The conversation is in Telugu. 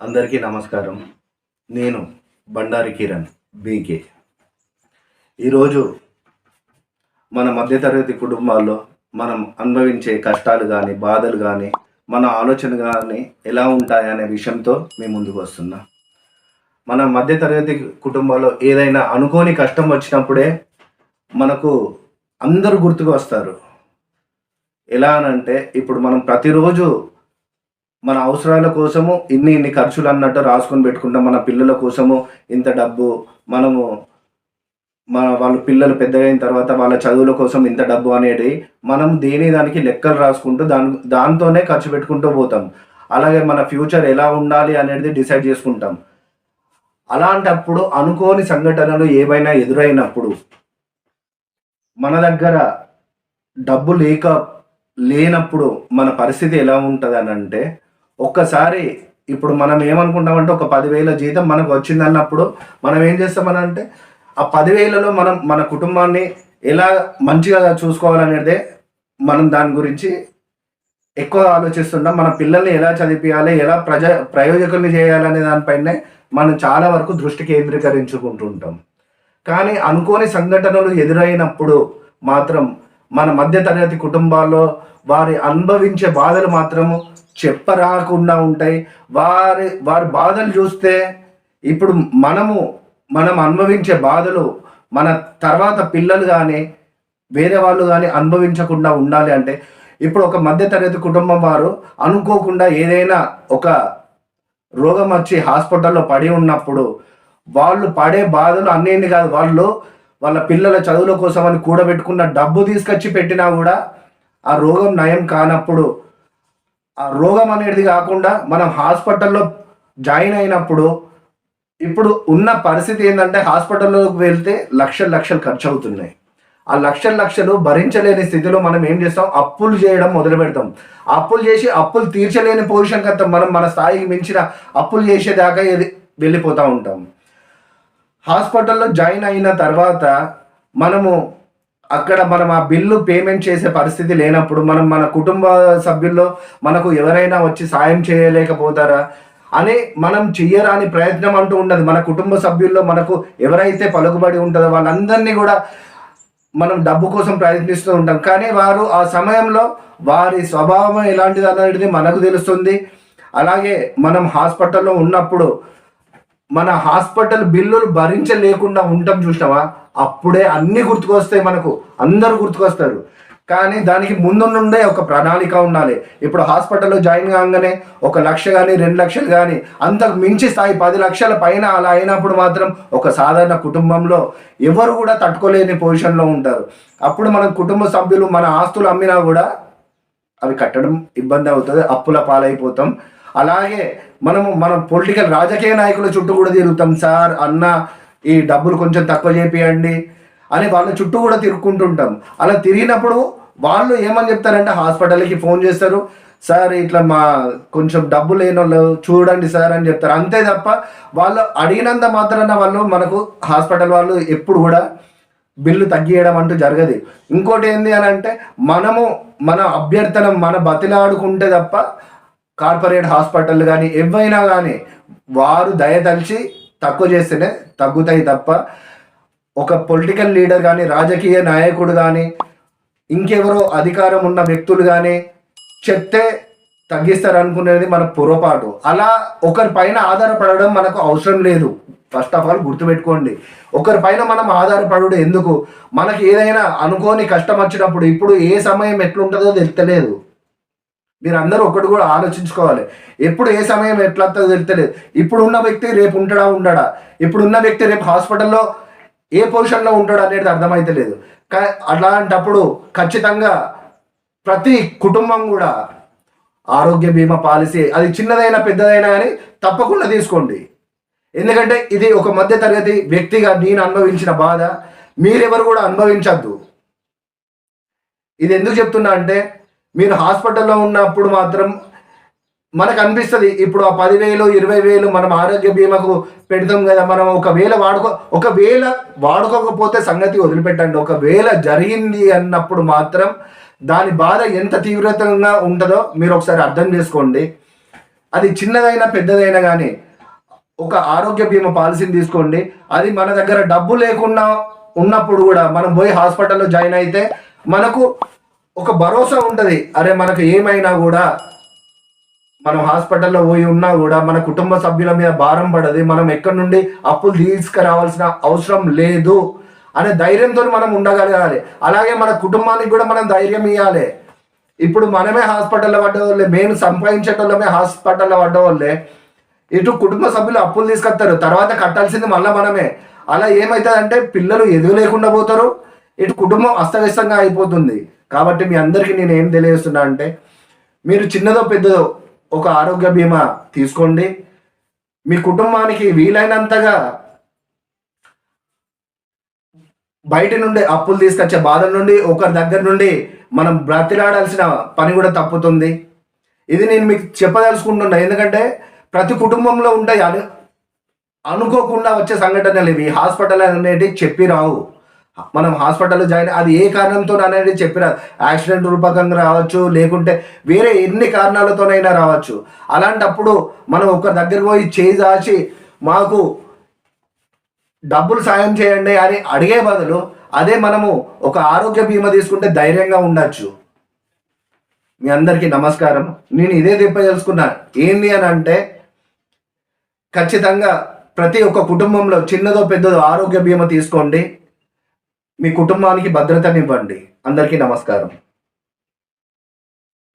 అందరికీ నమస్కారం. నేను బండారి కిరణ్ బీకే. ఈరోజు మన మధ్యతరగతి కుటుంబాల్లో మనం అనుభవించే కష్టాలు కానీ బాధలు కానీ మన ఆలోచన కానీ ఎలా ఉంటాయనే విషయంతో మేము ముందుకు వస్తున్నా. మన మధ్యతరగతి కుటుంబాల్లో ఏదైనా అనుకోని కష్టం వచ్చినప్పుడే మనకు అందరూ గుర్తుకు వస్తారు. ఎలా అనంటే ఇప్పుడు మనం ప్రతిరోజు మన అవసరాల కోసము ఇన్ని ఇన్ని ఖర్చులు అన్నట్టు రాసుకొని పెట్టుకుంటాం. మన పిల్లల కోసము ఇంత డబ్బు మనము మన వాళ్ళ పిల్లలు పెద్దగైన తర్వాత వాళ్ళ చదువుల కోసం ఇంత డబ్బు అనేది మనం దేని దానికి లెక్కలు రాసుకుంటూ దాని దాంతోనే ఖర్చు పెట్టుకుంటూ పోతాం. అలాగే మన ఫ్యూచర్ ఎలా ఉండాలి అనేది డిసైడ్ చేసుకుంటాం. అలాంటప్పుడు అనుకోని సంఘటనలు ఏవైనా ఎదురైనప్పుడు మన దగ్గర డబ్బు లేక లేనప్పుడు మన పరిస్థితి ఎలా ఉంటుంది అని అంటే ఒక్కసారి ఇప్పుడు మనం ఏమనుకుంటామంటే ఒక పదివేల జీతం మనకు వచ్చింది అన్నప్పుడు మనం ఏం చేస్తామనంటే ఆ పదివేలలో మనం మన కుటుంబాన్ని ఎలా మంచిగా చూసుకోవాలనేదే మనం దాని గురించి ఎక్కువ ఆలోచిస్తుంటాం. మన పిల్లల్ని ఎలా చదివించాలి ఎలా ప్రజ ప్రయోజకుల్ని చేయాలనే దానిపైనే మనం చాలా వరకు దృష్టి కేంద్రీకరించుకుంటుంటాం. కానీ అనుకోని సంఘటనలు ఎదురైనప్పుడు మాత్రం మన మధ్యతరగతి కుటుంబాల్లో వారి అనుభవించే బాధలు మాత్రము చెప్పరాకుండా ఉంటాయి. వారి వారి బాధలు చూస్తే ఇప్పుడు మనము మనం అనుభవించే బాధలు మన తర్వాత పిల్లలు కానీ వేరే వాళ్ళు కానీ అనుభవించకుండా ఉండాలి అంటే ఇప్పుడు ఒక మధ్యతరగతి కుటుంబం వారు అనుకోకుండా ఏదైనా ఒక రోగం వచ్చి హాస్పిటల్లో పడి ఉన్నప్పుడు వాళ్ళు పడే బాధలు అన్నేంటి కాదు వాళ్ళు వాళ్ళ పిల్లల చదువుల కోసం అని కూడబెట్టుకున్న డబ్బు తీసుకొచ్చి పెట్టినా కూడా ఆ రోగం నయం కానప్పుడు ఆ రోగం అనేది కాకుండా మనం హాస్పిటల్లో జాయిన్ అయినప్పుడు ఇప్పుడు ఉన్న పరిస్థితి ఏంటంటే హాస్పిటల్లోకి వెళ్తే లక్షలు లక్షలు ఖర్చు అవుతున్నాయి ఆ లక్షల లక్షలు భరించలేని స్థితిలో మనం ఏం చేస్తాం? అప్పులు చేయడం మొదలు పెడతాం. అప్పులు చేసి అప్పులు తీర్చలేని పొజిషన్ కదా మనం మన స్థాయికి మించిన అప్పులు చేసేదాకా ఇది వెళ్ళిపోతూ ఉంటాం. హాస్పిటల్లో జాయిన్ అయిన తర్వాత మనము అక్కడ మనం ఆ బిల్లు పేమెంట్ చేసే పరిస్థితి లేనప్పుడు మనం మన కుటుంబ సభ్యుల్లో మనకు ఎవరైనా వచ్చి సాయం చేయలేకపోతారా? అని మనం చెయ్యరాని ప్రయత్నం అంటూ ఉండదు. మన కుటుంబ సభ్యుల్లో మనకు ఎవరైతే పలుకుబడి ఉంటుందో వాళ్ళందరినీ కూడా మనం డబ్బు కోసం ప్రయత్నిస్తూ ఉంటాం. కానీ వారు ఆ సమయంలో వారి స్వభావం ఎలాంటిది అనేది మనకు తెలుస్తుంది. అలాగే మనం హాస్పిటల్లో ఉన్నప్పుడు మన హాస్పిటల్ బిల్లులు భరించలేకుండా ఉంటాం చూసినావా? అప్పుడే అన్ని గుర్తుకొస్తాయి మనకు. అందరూ గుర్తుకొస్తారు. కానీ దానికి ముందు నుండే ఒక ప్రణాళిక ఉండాలి. ఇప్పుడు హాస్పిటల్లో జాయిన్ కాగానే ఒక లక్ష కానీ రెండు లక్షలు కానీ అంతకు మించి స్థాయి పది లక్షల పైన అలా అయినప్పుడు మాత్రం ఒక సాధారణ కుటుంబంలో ఎవరు కూడా తట్టుకోలేని పొజిషన్లో ఉంటారు. అప్పుడు మన కుటుంబ సభ్యులు మన ఆస్తులు అమ్మినా కూడా అవి కట్టడం ఇబ్బంది అవుతుంది అప్పుల పాలైపోతాం. అలాగే మనము మనం పొలిటికల్ రాజకీయ నాయకుల చుట్టూ కూడా తిరుగుతాం. సార్ అన్న ఈ డబ్బులు కొంచెం తక్కువ చేపియండి అని వాళ్ళ చుట్టూ కూడా తిరుక్కుంటుంటాం. అలా తిరిగినప్పుడు వాళ్ళు ఏమని చెప్తారంటే హాస్పిటల్కి ఫోన్ చేస్తారు. సార్ ఇట్లా మా కొంచెం డబ్బు లేని వాళ్ళు చూడండి సార్ అని చెప్తారు. అంతే తప్ప వాళ్ళు అడిగినంత మాత్రాన వాళ్ళు మనకు హాస్పిటల్ వాళ్ళు ఎప్పుడు కూడా బిల్లు తగ్గియడం అంటూ జరగదు. ఇంకోటి ఏంది అని అంటే మనము మన అభ్యర్థన మన బతిలాడుకుంటే తప్ప కార్పొరేట్ హాస్పిటల్ కానీ ఏవైనా కానీ వారు దయతలిచి తక్కువ చేస్తేనే తగ్గుతాయి తప్ప ఒక పొలిటికల్ లీడర్ కానీ రాజకీయ నాయకుడు కానీ ఇంకెవరో అధికారం ఉన్న వ్యక్తులు కానీ చెప్తే తగ్గిస్తారు అనుకునేది మన పొరపాటు. అలా ఒకరి పైన ఆధారపడడం మనకు అవసరం లేదు. ఫస్ట్ ఆఫ్ ఆల్ గుర్తుపెట్టుకోండి. ఒకరి పైన మనం ఆధారపడు ఎందుకు? మనకి ఏదైనా అనుకోని కష్టం వచ్చినప్పుడు ఇప్పుడు ఏ సమయం ఎట్లుంటుందో తెలుస్తలేదు మీరు అందరూ ఒకటి కూడా ఆలోచించుకోవాలి. ఎప్పుడు ఏ సమయం ఎట్లా తెలియలేదు ఇప్పుడు ఉన్న వ్యక్తి రేపు ఉంటాడా ఉండడా? ఇప్పుడు ఉన్న వ్యక్తి రేపు హాస్పిటల్లో ఏ పొజిషన్లో ఉంటాడు అనేది అర్థమైతలేదు. కా అలాంటప్పుడు ఖచ్చితంగా ప్రతి కుటుంబం కూడా ఆరోగ్య బీమా పాలసీ అది చిన్నదైనా పెద్దదైనా కానీ తప్పకుండా తీసుకోండి. ఎందుకంటే ఇది ఒక మధ్య తరగతి వ్యక్తిగా నేను అనుభవించిన బాధ మీరెవరు కూడా అనుభవించద్దు. ఇది ఎందుకు చెప్తున్నా అంటే మీరు హాస్పిటల్లో ఉన్నప్పుడు మాత్రం మనకు అనిపిస్తుంది ఇప్పుడు ఆ పదివేలు ఇరవై వేలు మనం ఆరోగ్య బీమాకు పెడతాం కదా మనం ఒకవేళ వాడుకో ఒకవేళ వాడుకోకపోతే సంగతి వదిలిపెట్టండి. ఒకవేళ జరిగింది అన్నప్పుడు మాత్రం దాని బాధ ఎంత తీవ్రతంగా ఉంటుందో మీరు ఒకసారి అర్థం చేసుకోండి. అది చిన్నదైనా పెద్దదైనా కానీ ఒక ఆరోగ్య బీమా పాలసీని తీసుకోండి. అది మన దగ్గర డబ్బు లేకుండా ఉన్నప్పుడు కూడా మనం పోయి హాస్పిటల్లో జాయిన్ అయితే మనకు ఒక భరోసా ఉంటుంది. అరే మనకు ఏమైనా కూడా మనం హాస్పిటల్లో పోయి ఉన్నా కూడా మన కుటుంబ సభ్యుల మీద భారం పడది మనం ఎక్కడి నుండి అప్పులు తీసుకురావాల్సిన అవసరం లేదు అనే ధైర్యంతో మనం ఉండగలగాలి. అలాగే మన కుటుంబానికి కూడా మనం ధైర్యం ఇవ్వాలి ఇప్పుడు మనమే హాస్పిటల్లో పడ్డవాళ్ళే మేము సంపాదించేటోళ్ళమే హాస్పిటల్లో పడ్డవాళ్ళే ఇటు కుటుంబ సభ్యులు అప్పులు తీసుకొస్తారు తర్వాత కట్టాల్సింది మళ్ళీ మనమే. అలా ఏమవుతుందంటే పిల్లలు ఎదుగులేకుండా పోతారు ఇటు కుటుంబం అస్తవ్యస్తంగా అయిపోతుంది. కాబట్టి మీ అందరికీ నేను ఏం తెలియజేస్తున్నా అంటే మీరు చిన్నదో పెద్దదో ఒక ఆరోగ్య బీమా తీసుకోండి. మీ కుటుంబానికి వీలైనంతగా బయట నుండి అప్పులు తీసుకొచ్చే బాధల నుండి ఒకరి దగ్గర నుండి మనం బ్రతిలాడాల్సిన పని కూడా తప్పుతుంది. ఇది నేను మీకు చెప్పదలుచుకుంటున్నా. ఎందుకంటే ప్రతి కుటుంబంలో ఉంటాయి అను అనుకోకుండా వచ్చే సంఘటనలు ఇవి. హాస్పిటల్ అనేటివి చెప్పి రావు. మనం హాస్పిటల్లో జాయిన్ అది ఏ కారణంతో అనేది చెప్పినారు యాక్సిడెంట్ రూపకంగా రావచ్చు లేకుంటే వేరే ఎన్ని కారణాలతోనైనా రావచ్చు. అలాంటప్పుడు మనం ఒకరి దగ్గర పోయి చేయి దాచి మాకు డబ్బులు సాయం చేయండి అని అడిగే బదులు అదే మనము ఒక ఆరోగ్య బీమా తీసుకుంటే ధైర్యంగా ఉండొచ్చు. మీ అందరికీ నమస్కారం. నేను ఇదే చెప్పదలుచుకున్నా. ఏంది అని అంటే ఖచ్చితంగా ప్రతి ఒక్క కుటుంబంలో చిన్నదో పెద్దదో ఆరోగ్య బీమా తీసుకోండి. మీ కుటుంబానికి భద్రతనివ్వండి. అందరికీ నమస్కారం.